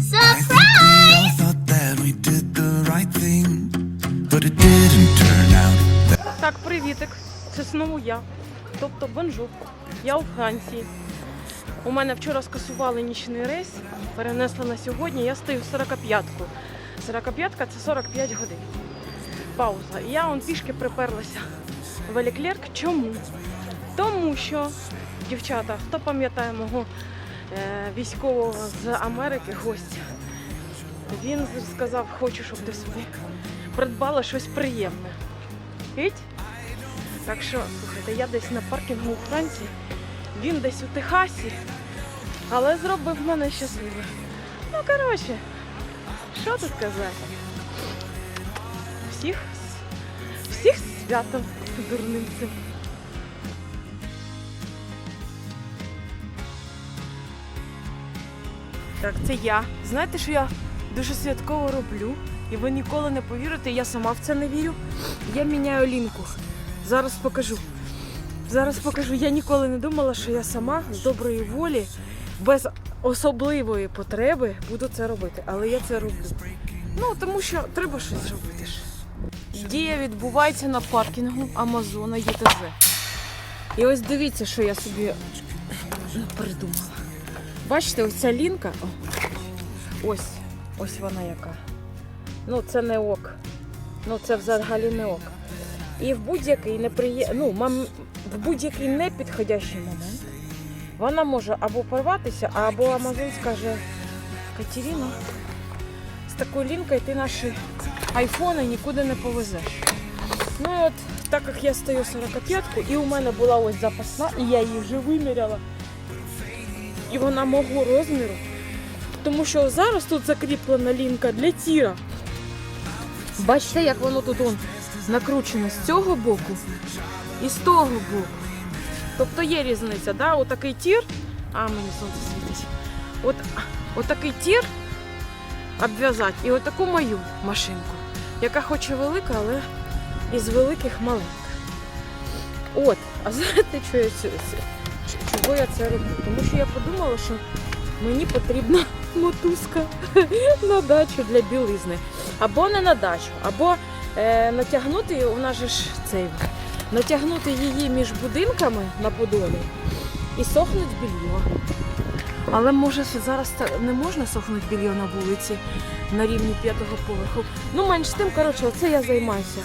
We all thought that we did the right thing, but it didn't turn out that. Так, привітик. Це знову я. Тобто бонжур. Я у Франції. У мене вчора скасували нічний рейс, перенесли на сьогодні. Я стою 45-ку. 45-ка це 45 годин. Пауза. Я он пішки приперлася в. Чому? Тому що, дівчата, хто пам'ятає мого військового з Америки гостя, він сказав, хочу, щоб ти собі придбала щось приємне. Геть? Так що, слухайте, я десь на паркінгу у Франції, він десь у Техасі, але зробив мене щасливим. Ну, коротше, що тут казати? Всіх, всіх святом дурним цим. Так, це я. Знаєте, що я дуже святково роблю? І ви ніколи не повірите, я сама в це не вірю. Я міняю лінку. Зараз покажу. Зараз покажу. Я ніколи не думала, що я сама з доброї волі, без особливої потреби буду це робити. Але я це роблю. Ну, тому що треба щось зробити ж. Дія відбувається на паркінгу Амазона ЄТЗ. І ось дивіться, що я собі придумала. Бачите, ось ця лінка. О, ось, ось вона яка. Ну, це не ок. Ну, це взагалі не ок. І в будь-який неприє... ну, в будь-який непідходящий момент вона може або порватися, або Амазон скаже Катерина, з такою лінкою ти наші айфони нікуди не повезеш. Ну і от, так як я стою 45-ку, і у мене була ось запасна, і я її вже виміряла. І вона мого розміру. Тому що зараз тут закріплена лінка для тіра. Бачите, як воно тут он накручено з цього боку і з того боку. Тобто є різниця, да? Отакий тір, а мені сонце світить. От, отакий тір обв'язати і отаку мою машинку, яка хоч і велика, але із великих маленька. От, а знаєте, що я цю- чого я це роблю? Тому що я подумала, що мені потрібна мотузка на дачу для білизни. Або не на дачу, або е, натягнути, у нас же ж цей, натягнути її між будинками на подолі і сохнуть більйо. Але може зараз не можна сохнути більйо на вулиці на рівні п'ятого поверху. Ну, менш тим, коротше, оце я займаюся.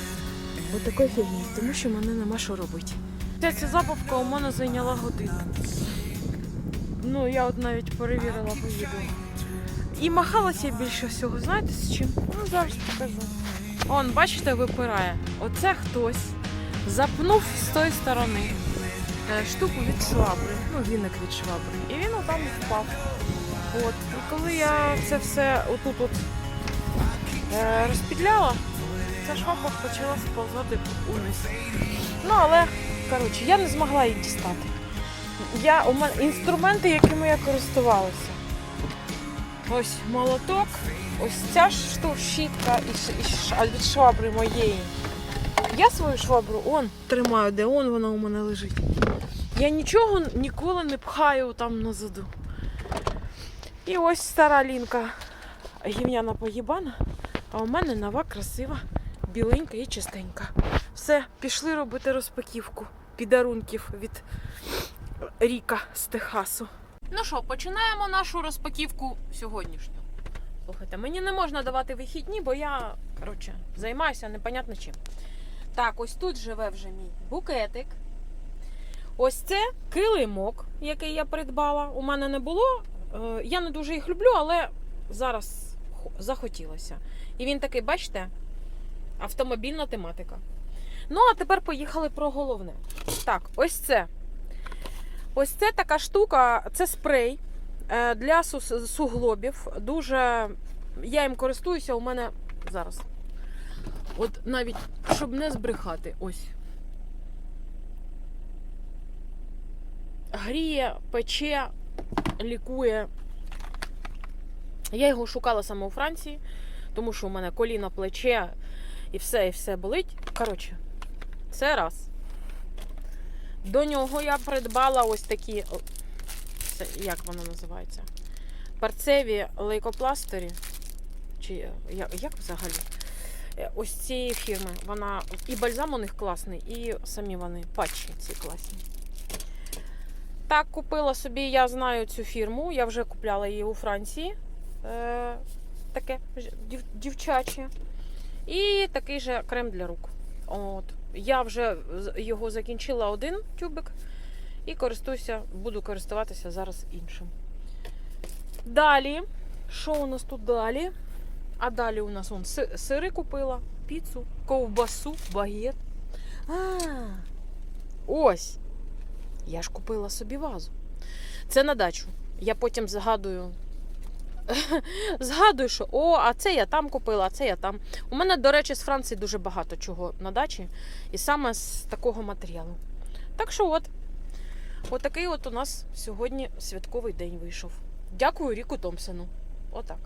Ось такою тому що мене нема що робити. Ця, ця забавка у мене зайняла годину. Ну, я от навіть перевірила по відео. І махалася більше всього, знаєте з чим? Ну, зараз покажу. Он, бачите, випирає. Оце хтось запнув з тої сторони е, штуку від швабри, ну, віник від швабри. І він отам впав. От. І коли я це все отут от е, розпідляла, ця швабра почала сповзати униз. Ну, але, коротше, я не змогла її дістати. Я, у мене інструменти, якими я користувалася. Ось молоток, ось ця ж шту- щітка і, і від швабри моєї. Я свою швабру он тримаю, де он вона у мене лежить. Я нічого ніколи не пхаю там назаду. І ось стара лінка гівняна поїбана, а у мене нова, красива, біленька і чистенька. Все, пішли робити розпаківку підарунків від Ріка з Техасу. Ну що, починаємо нашу розпаківку сьогоднішню. Слухайте, мені не можна давати вихідні, бо я, коротше, займаюся непонятно чим. Так, ось тут живе вже мій букетик. Ось це килимок, який я придбала. У мене не було. Е, Я не дуже їх люблю, але зараз захотілося. І він такий, бачите, автомобільна тематика. Ну, а тепер поїхали про головне. Так, ось це. Ось це така штука, це спрей е, для суглобів. Дуже я їм користуюся, у мене зараз. От навіть щоб не збрехати, ось. Гріє, пече, лікує. Я його шукала саме у Франції, тому що у мене коліна, плече і все, і все болить. Коротше, це раз. До нього я придбала ось такі. Це, як воно називається? перцеві лейкопластирі. Чи як, як взагалі? Е, Ось цієї фірми. Вона і бальзам у них класний, і самі вони патчі ці класні. Так, купила собі, я знаю цю фірму, я вже купляла її у Франції. Е, таке дів, дівчаче. І такий же крем для рук. От. Я вже його закінчила один тюбик і користуюся, буду користуватися зараз іншим. Далі, що у нас тут далі? А далі у нас вон, сири купила, піцу, ковбасу, багет. А, ось. Я ж купила собі вазу. Це на дачу. Я потім згадую. Згадую, що о, а це я там купила, а це я там. У мене, до речі, з Франції дуже багато чого на дачі, і саме з такого матеріалу. Так що от, отакий от у нас сьогодні святковий день вийшов. Дякую Ріку Томпсону. Отак.